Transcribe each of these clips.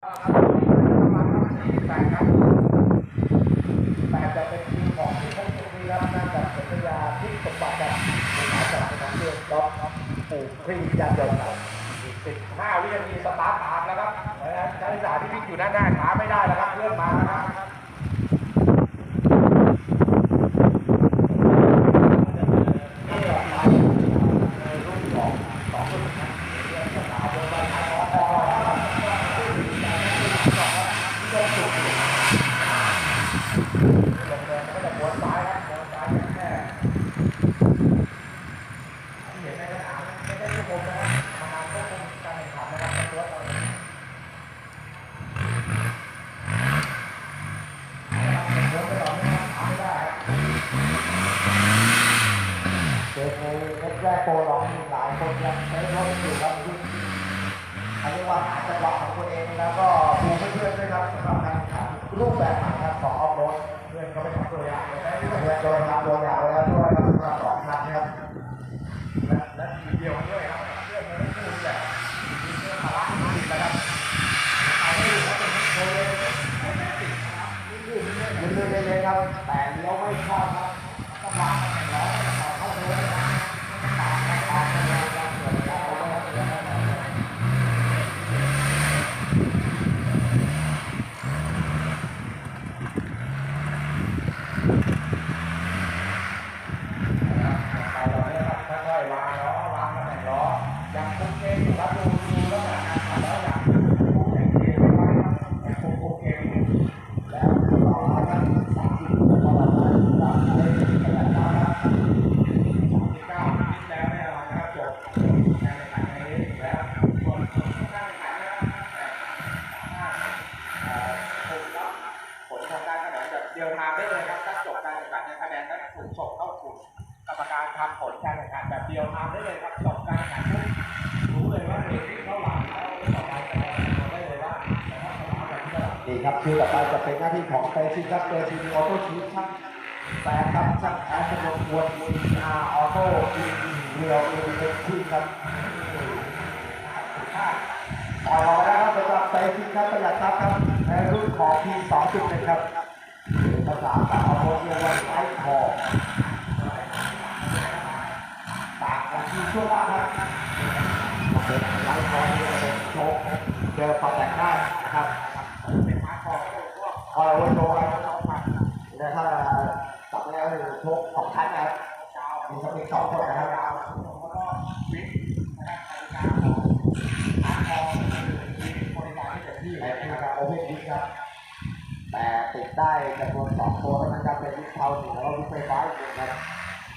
แต่จะเป็นทีมของที่พงศ์วีรัตน์นั่นกับสัญญาที่สมบัติแบบหาจากในเรื่องรอบปู่ครียานยนต์อีกสิบห้าวินาทีสตาร์ทตามแล้วครับนะใช้สาที่วิ่งอยู่หน้าหน้าขาไม่ได้แล้วครับเลื่อนมานะครับ ก็จะม้วนซ้ายครับม้วนซ้ายแค่ที่เห็นในสนามไม่ได้ทุกคนนะครับทำงานควบคุมการแข่งขันนะครับในตัวเราม้วนไปต่อไม่ทำไม่ได้ครับ เจอในเน็ตแรกโปรร้องมีหลายคนยังใช้รถอยู่ครับที่เขาเรียกว่าหาจังหวะของตัวเองแล้วก็ดูเพื่อนๆด้วยครับสำหรับการแข่งขันรูปแบบใหม่ครับของออฟโรดเพื่อนก็ไปทำตัวอย่างเลยนะเพื่อนโดนทำตัวอย่างแล้วด้วยครับสำหรับสองคันนะครับและและทีเดียวด้วยครับเพื่อนไม่ได้พูดแต่มีเรื่องภาระที่ติดนะครับเอาไม่อยู่ว่าเป็นโคเลยไม่ได้ติดนะครับนี่พูดไม่ได้เรื่อยๆเลยครับแต่เลี้ยวไม่เข้าครับ รับแต่ถ้าเอ่อผมรับผลของการแข่งขันแบบเดียวทางได้เลยครับถ้าจบการแข่งขันใน นี่ครับคือต่อไปจะเป็นหน้าที่ของเตชินครับเตชินออโต้ชีฟช่างแซงครับช่างแอร์จำนวนวนอาออโต้อีเรียวเอเอ็กที่ครับปล่อแล้วครับสำหรับเตชินครับประหยัดทรัพย์ครับในรุ่นของทีสองจุดหนึ่งครับภาษาสาวโมเรียกว่าไซคอต่างกันที่ช่วงล่างครับเป็นไซคอที่เป็นโชคเจอความแตกได้นะครับ เป็นมาร์คอพวก คอยวันโชว์ครับแล้วถ้าตัดแล้วคือโชคสองชั้นนะครับ มีสปิกสองคนนะครับแล้วก็วิกนะครับนาฬิกาของมาร์คอมีบริการที่เต็มที่ในที่การโอเพนวิกครับ แต่ติดได้จำนวนสองตัวแล้วนะครับเป็นวิกเทาหนึ่งแล้วก็วิกไฟฟ้าอีกหนึ่งครับ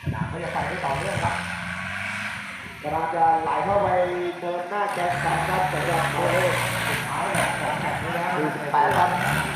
สนามก็จะไปได้ต่อเนื่องครับกำลังจะไหลเข้าไปเดินหน้าแกนกันครับแต่จะโอเล่สุดท้ายแบบของแข่งนี้แล้วแปดครับ